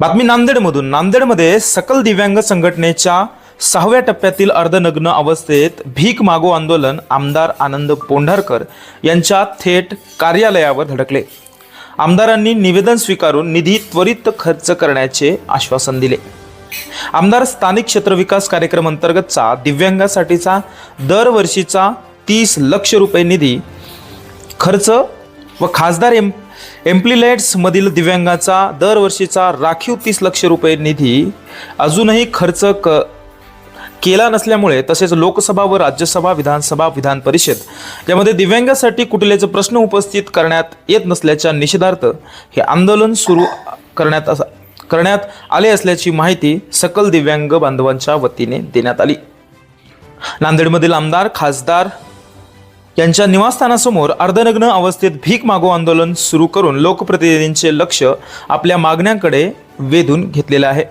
बातमी नांदेडमधून. नांदेडमध्ये सकल दिव्यांग संघटनेच्या सहाव्या टप्प्यातील अर्धनग्न अवस्थेत भीक मागो आंदोलन आमदार आनंद पोंढारकर यांच्या थेट कार्यालयावर धडकले. आमदारांनी निवेदन स्वीकारून निधी त्वरित खर्च करण्याचे आश्वासन दिले. आमदार स्थानिक क्षेत्र विकास कार्यक्रम अंतर्गतचा दिव्यांगासाठीचा दरवर्षीचा तीस लक्ष रुपये निधी खर्च व खासदार एम एम्प्लिलाइट्समधील दिव्यांगाचा दरवर्षीचा राखीव तीस लक्ष रुपये निधी अजूनही खर्च क केला नसल्यामुळे तसेच लोकसभा व राज्यसभा विधानसभा विधान परिषद यामध्ये दिव्यांगासाठी कुठलेच प्रश्न उपस्थित करण्यात येत नसल्याच्या निषेधार्थ हे आंदोलन सुरू करण्यात अस- करण्यात आले असल्याची माहिती सकल दिव्यांग बांधवांच्या वतीने देण्यात आली. नांदेडमधील आमदार खासदार यांच्या निवासस्थानासमोर अर्धनग्न अवस्थेत भीक मागो आंदोलन सुरू करून लोकप्रतिनिधींचे लक्ष आपल्या मागण्यांकडे वेधून घेतलेलं आहे.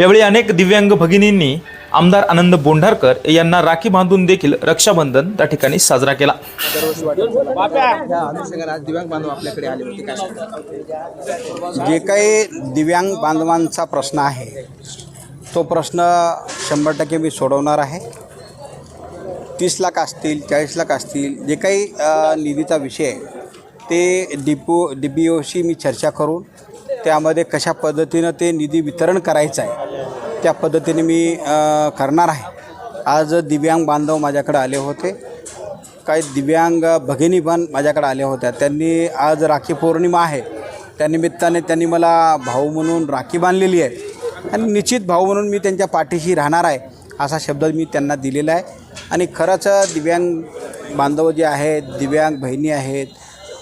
यावेळी अनेक दिव्यांग भगिनींनी आमदार आनंद बोंढारकर यांना राखी बांधून देखील रक्षाबंधन त्या ठिकाणी साजरा केला. जे काही दिव्यांग बांधवांचा प्रश्न आहे तो प्रश्न शंभर टक्के मी सोडवणार आहे. तीस लाख असतील चाळीस लाख असतील जे काही निधीचा विषय आहे ते डिपो डी बी ओशी मी चर्चा करून त्यामध्ये कशा पद्धतीनं ते निधी वितरण करायचं आहे त्या पद्धतीने मी करणार आहे. आज दिव्यांग बांधव माझ्याकडे आले होते. काही दिव्यांग भगिनी पण माझ्याकडे आल्या होत्या. त्यांनी आज राखी पौर्णिमा आहे. त्यानिमित्ताने त्यांनी मला भाऊ म्हणून राखी बांधलेली आहे. आणि निश्चित भाऊ म्हणून मी त्यांच्या पाठीशी राहणार आहे असा शब्द मी त्यांना दिलेला आहे. आणि खरंच दिव्यांग बांधव जे आहेत दिव्यांग बहिणी आहेत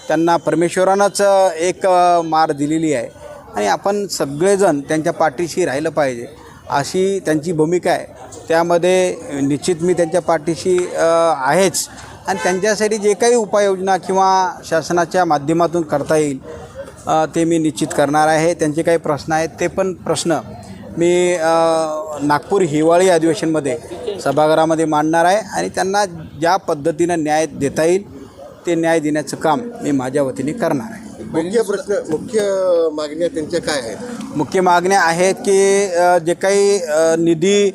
त्यांना परमेश्वरानंच एक मार दिलेली आहे. आणि आपण सगळेजण त्यांच्या पाठीशी राहिलं पाहिजे अशी त्यांची भूमिका आहे. त्यामध्ये निश्चित मी त्यांच्या पाठीशी आहेच. आणि त्यांच्यासाठी जे काही उपाययोजना किंवा शासनाच्या माध्यमातून करता येईल ते मी निश्चित करणार आहे. त्यांचे काही प्रश्न आहेत ते पण प्रश्न मी नागपूर हिवाळी अधिवेशनमध्ये सभागृहामध्ये मांडणार आहे आणि त्यांना ज्या पद्धतीनं न्याय देता येईल ते न्याय देण्याचं काम मी माझ्या वतीने करणार आहे. मुख्य प्रश्न मुख्य मागण्या त्यांच्या काय आहेत? मुख्य मागण्या आहेत की जे काही निधी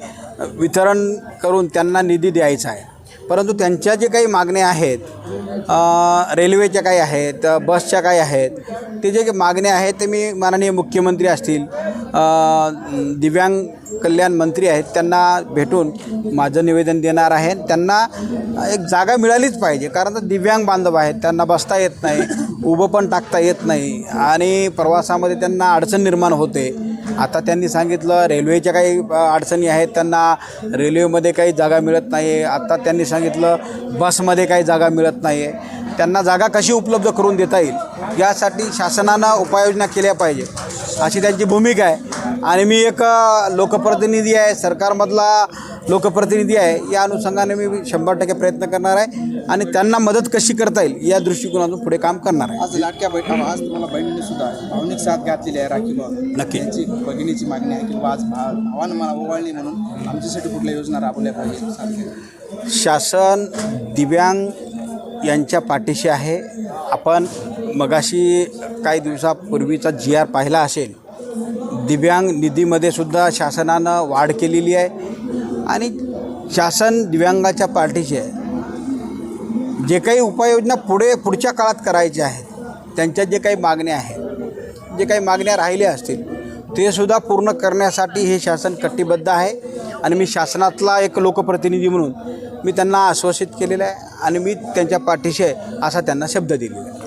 वितरण करून त्यांना निधी द्यायचा आहे. परंतु त्यांच्या जे काही मागण्या आहेत रेल्वेच्या काही आहेत बसच्या काही आहेत ते जे काही मागण्या आहेत ते मी माननीय मुख्यमंत्री असतील दिव्यांग कल्याण मंत्री आहेत त्यांना भेटून माझं निवेदन देणार आहे. त्यांना एक जागा मिळालीच पाहिजे कारण तर दिव्यांग बांधव आहेत त्यांना बसता येत नाही उभं पण टाकता येत नाही आणि प्रवासामध्ये त्यांना अडचण निर्माण होते. आता त्यांनी सांगितलं रेल्वेच्या काही अडचणी आहेत त्यांना रेल्वेमध्ये काही जागा मिळत नाही आहे आता त्यांनी सांगितलं बसमध्ये काही जागा मिळत नाही आहे त्यांना जागा कशी उपलब्ध करून देता येईल यासाठी शासनानं उपाययोजना केल्या पाहिजे. अशी त्यांची भूमिका आहे. आणि मी एक लोकप्रतिनिधी आहे. सरकारमधला लोकप्रतिनिधी आहे. या अनुषंगाने मी शंभर टक्के प्रयत्न करणार आहे आणि त्यांना मदत कशी करता येईल या दृष्टिकोनातून पुढे काम करणार आहे. आज लाटक्या बैठक आज तुम्हाला बहिणीने सुद्धा भावनिक साथ घातलेली आहे राखी बाबा नक्की. त्यांची भगिनीची मागणी आहे की बाबा आज भावानं मला ओवाळली म्हणून आमच्यासाठी कुठल्या योजना राबवल्या पाहिजे शासन दिव्यांग यांच्या पाठीशी आहे. आपण मगाशी काही दिवसापूर्वीचा जी आर पाहिला असेल. दिव्यांग निधीमध्ये सुद्धा शासनानं वाढ केलेली आहे. आणि शासन दिव्यांगाच्या पाठीशी आहे. जे काही उपाययोजना पुढे पुढच्या काळात करायच्या आहेत त्यांच्या जे काही मागण्या आहेत जे काही मागण्या राहिल्या असतील ते सुद्धा पूर्ण करण्यासाठी हे शासन कटिबद्ध आहे. आणि मी शासनातला एक लोकप्रतिनिधी म्हणून मी त्यांना आश्वासित केलेलं आहे आणि मी त्यांच्या पाठीशी आहे असा त्यांना शब्द दिलेला आहे.